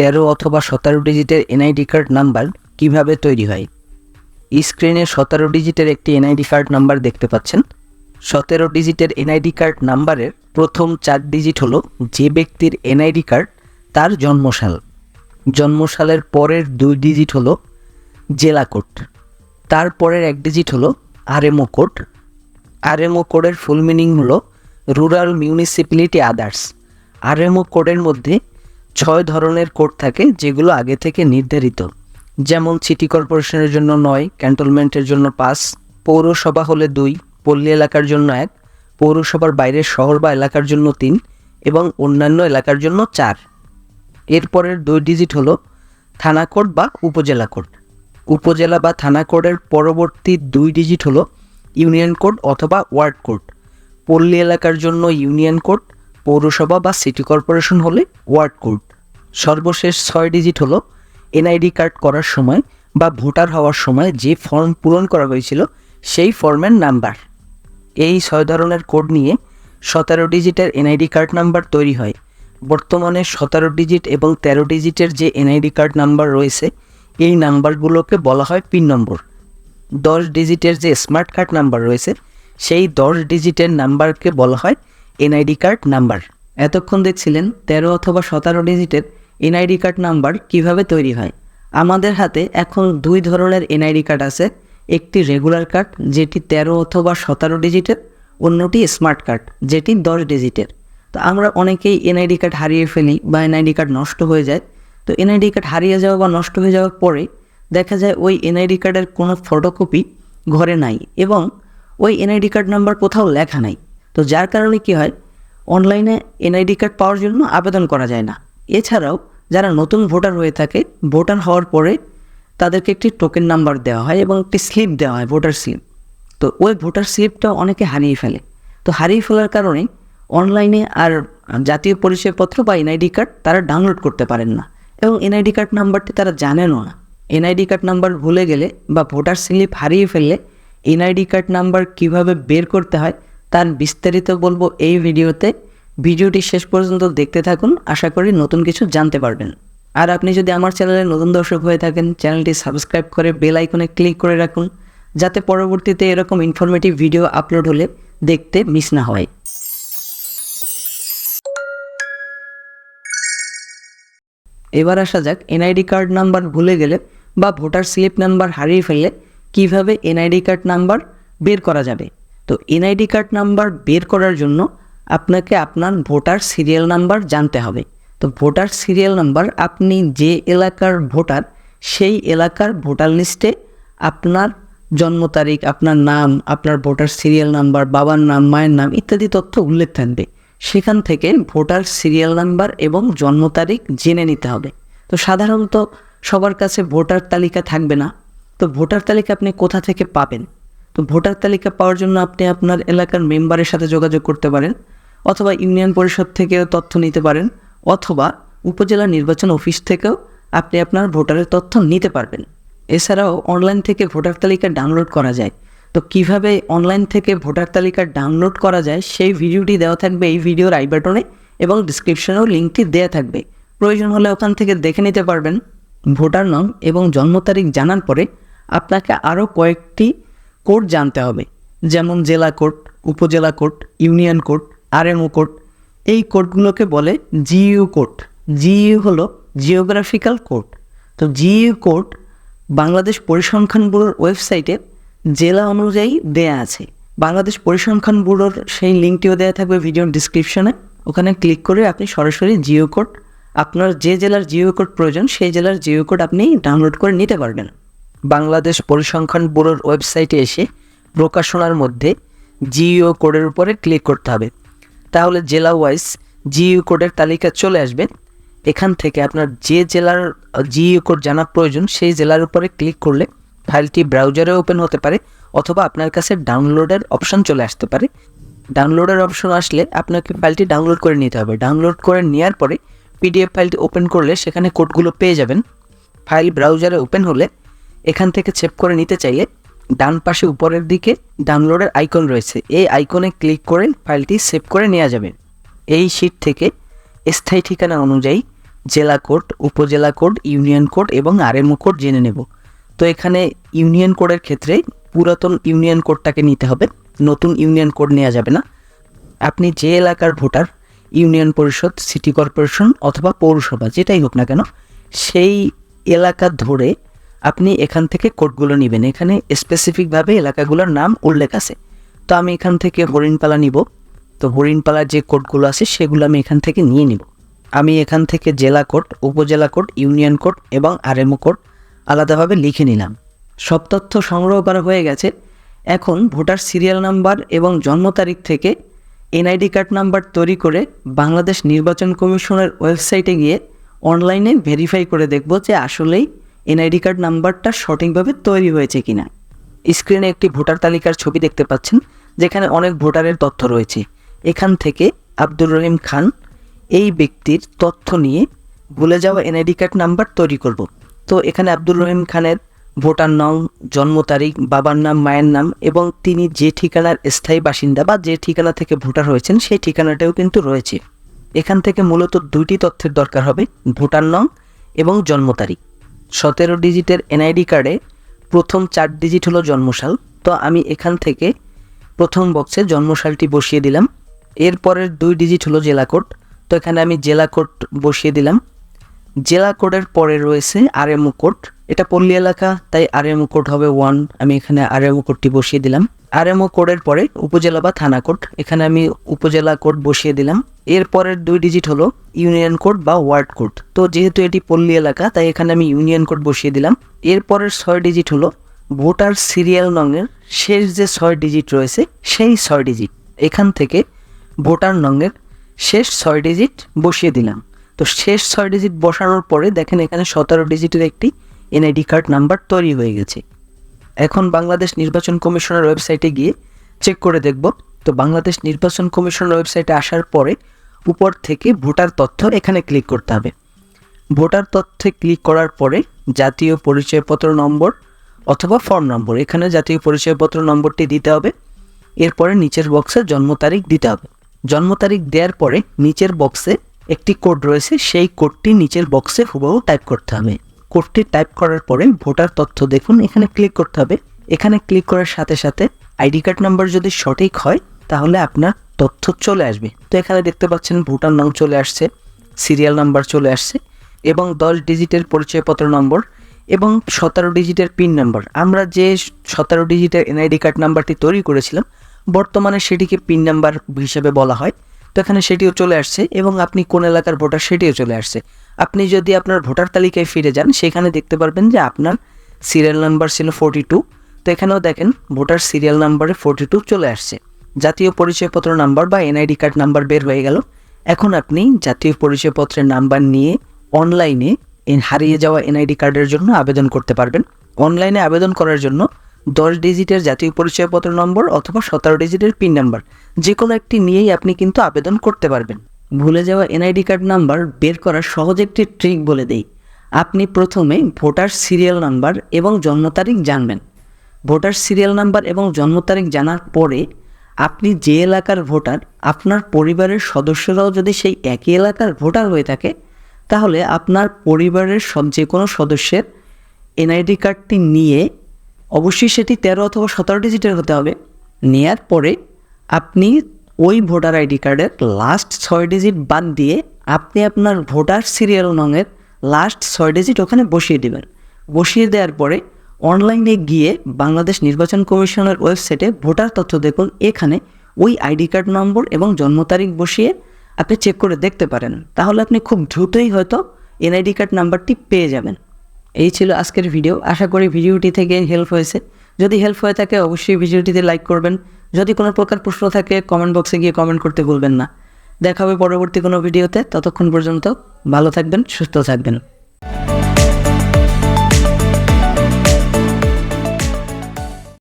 তেরো অথবা সতেরো ডিজিটের এনআইডি কার্ড নাম্বার কীভাবে তৈরি হয়? স্ক্রিনে সতেরো ডিজিটের একটি এনআইডি কার্ড নাম্বার দেখতে পাচ্ছেন। সতেরো ডিজিটের এনআইডি কার্ড নাম্বারের প্রথম চার ডিজিট হলো যে ব্যক্তির এনআইডি কার্ড, তার জন্মসাল। জন্মসালের পরের দুই ডিজিট হলো জেলা কোড। তারপরের এক ডিজিট হলো আরএমও কোড। আরএমও কোডের ফুল মিনিং হলো রুরাল মিউনিসিপ্যালিটি আদার্স। আরএমও কোডের মধ্যে ছয় ধরনের কোড থাকে যেগুলো আগে থেকে নির্ধারিত। যেমন সিটি কর্পোরেশনের জন্য নয়, ক্যান্টনমেন্টের জন্য পাঁচ, পৌরসভা হলে দুই, পল্লী এলাকার জন্য এক, পৌরসভার বাইরের শহর বা এলাকার জন্য তিন এবং অন্যান্য এলাকার জন্য চার। এরপরের দুই ডিজিট হলো থানা কোড বা উপজেলা কোড। উপজেলা বা থানা কোডের পরবর্তী দুই ডিজিট হলো ইউনিয়ন কোড অথবা ওয়ার্ড কোড। পল্লী এলাকার জন্য ইউনিয়ন কোড, পৌরসভা বা সিটি কর্পোরেশন হলে ওয়ার্ড কোড। সর্বশেষ ছয় ডিজিট হলো এনআইডি কার্ড করার সময় বা ভোটার হওয়ার সময় যে ফর্ম পূরণ করা হয়েছিল সেই ফর্মের নাম্বার এই ছয় ধরনের কোড নিয়ে সতেরো ডিজিটের এনআইডি কার্ড নাম্বার তৈরি হয়। বর্তমানে সতেরো ডিজিট এবং তেরো ডিজিটের যে এনআইডি কার্ড নাম্বার রয়েছে, এই নাম্বারগুলোকে বলা হয় পিন নম্বর দশ ডিজিটের যে স্মার্ট কার্ড নাম্বার রয়েছে, সেই দশ ডিজিটের নাম্বারকে বলা হয় এনআইডি কার্ড নাম্বার এতক্ষণ দেখছিলেন তেরো অথবা সতেরো ডিজিটের এনআইডি কার্ড নাম্বার কীভাবে তৈরি হয়? আমাদের হাতে এখন দুই ধরনের এনআইডি কার্ড আছে। একটি রেগুলার কার্ড, যেটি তেরো অথবা সতেরো ডিজিটের, অন্যটি স্মার্ট কার্ড, যেটি দশ ডিজিটের। তো আমরা অনেকেই এনআইডি কার্ড হারিয়ে ফেলি বা এনআইডি কার্ড নষ্ট হয়ে যায়। তো এনআইডি কার্ড হারিয়ে যাওয়া বা নষ্ট হয়ে যাওয়ার পরে দেখা যায় ওই এনআইডি কার্ডের কোনো ফটোকপি ঘরে নাই এবং ওই এনআইডি কার্ড নাম্বার কোথাও লেখা নাই। তো যার কারণে কি হয়, অনলাইনে এনআইডি কার্ড পাওয়ার জন্য আবেদন করা যায় না। এছাড়াও যারা নতুন ভোটার হয়ে থাকে, ভোটার হওয়ার পরে তাদেরকে একটি টোকেন নাম্বার দেওয়া হয় এবং একটি স্লিপ দেওয়া হয় ভোটার স্লিপ তো ওই ভোটার স্লিপটা অনেকে হারিয়ে ফেলে। তো হারিয়ে ফেলার কারণে অনলাইনে আর জাতীয় পরিচয়পত্র বা এনআইডি কার্ড তারা ডাউনলোড করতে পারেন না এবং এনআইডি কার্ড নাম্বারটি তারা জানেনও না। এনআইডি কার্ড নাম্বার ভুলে গেলে বা ভোটার স্লিপ হারিয়ে ফেললে এনআইডি কার্ড নাম্বার কীভাবে বের করতে হয়, তার বিস্তারিত বলব এই ভিডিওতে। ভিডিওটি শেষ পর্যন্ত দেখতে থাকুন। আশা করি নতুন কিছু জানতে পারবেন। আর আপনি যদি আমার চ্যানেলে নতুন দর্শক হয়ে থাকেন, চ্যানেলটি সাবস্ক্রাইব করে বেল আইকনে ক্লিক করে রাখুন, যাতে পরবর্তীতে এরকম ইনফরমেটিভ ভিডিও আপলোড হলে দেখতে মিস না হয়। এবার আসা যাক, এনআইডি কার্ড নাম্বার ভুলে গেলে বা ভোটার স্লিপ নাম্বার হারিয়ে ফেললে কীভাবে এনআইডি কার্ড নাম্বার বের করা যাবে? তো এনআইডি কার্ড নাম্বার বের করার জন্য আপনাকে আপনার ভোটার সিরিয়াল নাম্বার জানতে হবে। তো ভোটার সিরিয়াল নাম্বার আপনি যে এলাকার ভোটার, সেই এলাকার ভোটার লিস্টে আপনার জন্ম তারিখ, আপনার নাম, আপনার ভোটার সিরিয়াল নাম্বার, বাবার নাম, মায়ের নাম ইত্যাদি তথ্য উল্লেখ থাকবে। সেখান থেকে ভোটার সিরিয়াল নাম্বার এবং জন্ম তারিখ জেনে নিতে হবে। তো সাধারণত সবার কাছে ভোটার তালিকা থাকবে না। তো ভোটার তালিকা আপনি কোথা থেকে পাবেন? তো ভোটার তালিকা পাওয়ার জন্য আপনি আপনার এলাকার মেম্বারের সাথে যোগাযোগ করতে পারেন। অথবা ইউনিয়ন পরিষদ থেকেও তথ্য নিতে পারেন, অথবা উপজেলা নির্বাচন অফিস থেকেও আপনি আপনার ভোটারের তথ্য নিতে পারবেন। এছাড়াও অনলাইন থেকে ভোটার তালিকা ডাউনলোড করা যায়। তো কীভাবে অনলাইন থেকে ভোটার তালিকা ডাউনলোড করা যায় সেই ভিডিওটি দেওয়া থাকবে এই ভিডিওর আই বাটনে এবং ডিসক্রিপশনেও লিঙ্কটি দেওয়া থাকবে। প্রয়োজন হলে ওখান থেকে দেখে নিতে পারবেন। ভোটার নাম এবং জন্ম তারিখ জানার পরে আপনাকে আরও কয়েকটি কোড জানতে হবে। যেমন জেলা কোড, উপজেলা code, union code RMO code. এই কোডগুলোকে বলে জিইউ কোড। জিইউ হলো জিওগ্রাফিক্যাল কোড। তো জিইউ কোড বাংলাদেশ পরিসংখ্যান ব্যুরোর ওয়েবসাইটে জেলা অনুযায়ী দেয়া আছে। বাংলাদেশ পরিসংখ্যান ব্যুরোর সেই লিঙ্কটিও দেওয়া থাকবে ভিডিওর ডিসক্রিপশনে। ওখানে ক্লিক করে আপনি সরাসরি জিও কোড, আপনার যে জেলার জিও কোড প্রয়োজন সেই জেলার জিও কোড আপনি ডাউনলোড করে নিতে পারবেন। বাংলাদেশ পরিসংখ্যান ব্যুরোর ওয়েবসাইটে এসে প্রকাশনার মধ্যে জিও কোডের উপরে ক্লিক করতে হবে। তাহলে জেলা ওয়াইজ জিও কোডের তালিকা চলে আসবে। এখান থেকে আপনার যে জেলার জিও কোড জানা প্রয়োজন, সেই জেলার উপরে ক্লিক করলে ফাইলটি ব্রাউজারে ওপেন হতে পারে অথবা আপনার কাছে ডাউনলোডের অপশন চলে আসতে পারে। ডাউনলোডের অপশন আসলে আপনাকে ফাইলটি ডাউনলোড করে নিতে হবে। ডাউনলোড করে নেওয়ার পরে পিডিএফ ফাইলটি ওপেন করলে সেখানে কোডগুলো পেয়ে যাবেন। ফাইল ব্রাউজারে ওপেন হলে এখান থেকে সেভ করে নিতে চাইলে ডান পাশে উপরের দিকে ডাউনলোডের আইকন রয়েছে। এই আইকনে ক্লিক করে ফাইলটি সেভ করে নেওয়া যাবে। এই শিট থেকে স্থায়ী ঠিকানা অনুযায়ী জেলা কোড, উপজেলা কোড, ইউনিয়ন কোড এবং আরএমও কোড জেনে নেব। তো এখানে ইউনিয়ন কোডের ক্ষেত্রে পুরাতন ইউনিয়ন কোডটাকে নিতে হবে। নতুন ইউনিয়ন কোড নেওয়া যাবে না। আপনি যে এলাকার ভোটার, ইউনিয়ন পরিষদ, সিটি কর্পোরেশন অথবা পৌরসভা, যেটাই হোক না কেন, সেই এলাকা ধরে আপনি এখান থেকে কোডগুলো নেবেন। এখানে স্পেসিফিকভাবে এলাকাগুলোর নাম উল্লেখ আছে। তো আমি এখান থেকে হরিণপালা নিব। তো হরিণপালার যে কোডগুলো আছে, সেগুলো আমি এখান থেকে নিয়ে নিব। আমি এখান থেকে জেলা কোড উপজেলা কোড ইউনিয়ন কোড এবং আরএমও কোড আলাদাভাবে লিখে নিলাম। সব তথ্য সংগ্রহ করা হয়ে গেছে। এখন ভোটার সিরিয়াল নাম্বার এবং জন্ম তারিখ থেকে এনআইডি কার্ড নাম্বার তৈরি করে বাংলাদেশ নির্বাচন কমিশনের ওয়েবসাইটে গিয়ে অনলাইনে ভেরিফাই করে দেখব যে আসলেই এনআইডি কার্ড নাম্বারটা সঠিকভাবে তৈরি হয়েছে কিনা। স্ক্রিনে একটি ভোটার তালিকার ছবি দেখতে পাচ্ছেন, যেখানে অনেক ভোটারের তথ্য রয়েছে। এখান থেকে আব্দুর রহিম খান এই ব্যক্তির তথ্য নিয়ে ভুলে যাওয়া এনআইডি কার্ড নাম্বার তৈরি করব। তো এখানে আব্দুর রহিম খানের ভোটার নাম জন্ম তারিখ, বাবার নাম, মায়ের নাম এবং তিনি যে ঠিকানার স্থায়ী বাসিন্দা বা যে ঠিকানা থেকে ভোটার হয়েছেন সেই ঠিকানাটাও কিন্তু রয়েছে। এখান থেকে মূলত দুইটি তথ্যের দরকার হবে, ভোটার নাম এবং জন্ম তারিখ। সতেরো ডিজিটের এনআইডি কার্ডে প্রথম চার ডিজিট হলো জন্মশাল তো আমি এখান থেকে প্রথম বক্সে জন্মশালটি বসিয়ে দিলাম। এরপরের দুই ডিজিট হলো জেলা কোড। তো এখানে আমি জেলা কোড বসিয়ে দিলাম। জেলা কোডের পরে রয়েছে আরএমও কোড। এটা পল্লী এলাকা, তাই আরএমও কোড হবে ওয়ান আমি এখানে আরএমও কোডটি বসিয়ে দিলাম। আরএমও কোডের পরে উপজেলা বা থানা কোড। এখানে আমি উপজেলা কোড বসিয়ে দিলাম। এর পরের দুই ডিজিট হলো ইউনিয়ন কোড বা ওয়ার্ড কোড। তো যেহেতু এটি পল্লী এলাকা, তাই এখানে আমি ইউনিয়ন কোড বসিয়ে দিলাম। এর পরের ছয় ডিজিট হলো ভোটার সিরিয়াল নংয়ের শেষ যে ছয় ডিজিট রয়েছে, সেই ছয় ডিজিট। এখান থেকে ভোটার নংয়ের শেষ ছয় ডিজিট বসিয়ে দিলাম। তো শেষ ছয় ডিজিট বসানোর পরে দেখেন এখানে সতেরো ডিজিটের একটি এনআইডি কার্ড নাম্বার তৈরি হয়ে গেছে। এখন বাংলাদেশ নির্বাচন কমিশনের ওয়েবসাইটে গিয়ে চেক করে দেখব। তো বাংলাদেশ নির্বাচন কমিশনের ওয়েবসাইটে আসার পরে উপর থেকে ভোটার তথ্য এখানে ক্লিক করতে হবে। ভোটার তথ্যে ক্লিক করার পরে জাতীয় পরিচয়পত্র নম্বর অথবা ফর্ম নম্বর এখানে জাতীয় পরিচয়পত্র নম্বরটি দিতে হবে। এরপরে নিচের বক্সে জন্ম তারিখ দিতে হবে। জন্ম তারিখ দেওয়ার পরে নিচের বক্সে একটি কোড রয়েছে, সেই কোডটি নিচের বক্সে হুবহু টাইপ করতে হবে। কোডটি টাইপ করার পরে ভোটার তথ্য দেখুন, এখানে ক্লিক করতে হবে। এখানে ক্লিক করার সাথে সাথে আইডি কার্ড নাম্বার যদি সঠিক হয়, তাহলে আপনার তথ্য চলে আসবে। তো এখানে দেখতে পাচ্ছেন ভোটার নাম চলে আসছে, সিরিয়াল নাম্বার চলে আসছে এবং দশ ডিজিটের পরিচয়পত্র নম্বর এবং সতেরো ডিজিটের পিন নাম্বার। আমরা যে সতেরো ডিজিটের এনআইডি কার্ড নাম্বারটি তৈরি করেছিলাম, বর্তমানে সেটিকে পিন নাম্বার হিসেবে বলা হয়। তো এখানে সেটিও চলে আসছে এবং আপনি কোন এলাকার ভোটার সেটিও চলে আসছে। আপনি যদি আপনার ভোটার তালিকায় ফিরে যান, সেখানে দেখতে পারবেন যে আপনার সিরিয়াল নাম্বার ছিল ফোরটি টু তো এখানেও দেখেন, ভোটার সিরিয়াল নাম্বারে ফোরটি টু চলে আসছে। জাতীয় পরিচয়পত্র নাম্বার বা এনআইডি কার্ড নাম্বার বের হয়ে গেল। এখন আপনি জাতীয় পরিচয়পত্রের নাম্বার নিয়ে অনলাইনে হারিয়ে যাওয়া এনআইডি কার্ডের জন্য আবেদন করতে পারবেন। অনলাইনে আবেদন করার জন্য দশ ডিজিটের জাতীয় পরিচয়পত্র নম্বর অথবা সতেরো ডিজিটের পিন নাম্বার যে কোনো একটি নিয়েই আপনি কিন্তু আবেদন করতে পারবেন। ভুলে যাওয়া এনআইডি কার্ড নাম্বার বের করার সহজ একটি ট্রিক বলে দেই। আপনি প্রথমে ভোটার সিরিয়াল নাম্বার এবং জন্ম তারিখ জানবেন। ভোটার সিরিয়াল নাম্বার এবং জন্ম তারিখ জানার পরে আপনি যে এলাকার ভোটার, আপনার পরিবারের সদস্যরাও যদি সেই একই এলাকার ভোটার হয়ে থাকে, তাহলে আপনার পরিবারের সব যে কোনো সদস্যের এনআইডি কার্ডটি নিয়ে অবশ্যই সেটি তেরো অথবা সতেরো ডিজিটের হতে হবে। নেয়ার পরে আপনি ওই ভোটার আইডি কার্ডের লাস্ট ছয় ডিজিট বাদ দিয়ে আপনি আপনার ভোটার সিরিয়াল নংয়ের লাস্ট ছয় ডিজিট ওখানে বসিয়ে দেবেন। বসিয়ে দেওয়ার পরে অনলাইনে গিয়ে বাংলাদেশ নির্বাচন কমিশনের ওয়েবসাইটে ভোটার তথ্য দেখুন। এখানে ওই আইডি কার্ড নম্বর এবং জন্ম তারিখ বসিয়ে আপনি চেক করে দেখতে পারেন। তাহলে আপনি খুব দ্রুতই হয়তো এনআইডি কার্ড নাম্বারটি পেয়ে যাবেন। এই ছিল আজকের ভিডিও আশা করি ভিডিওটি থেকে হেল্প হয়েছে। যদি হেল্প হয়ে থাকে, অবশ্যই ভিডিওটিতে লাইক করবেন। যদি কোনো প্রকার প্রশ্ন থাকে কমেন্ট বক্সে গিয়ে কমেন্ট করতে ভুলবেন না। দেখা হবে পরবর্তী কোনো ভিডিওতে ততক্ষণ পর্যন্ত ভালো থাকবেন, সুস্থ থাকবেন।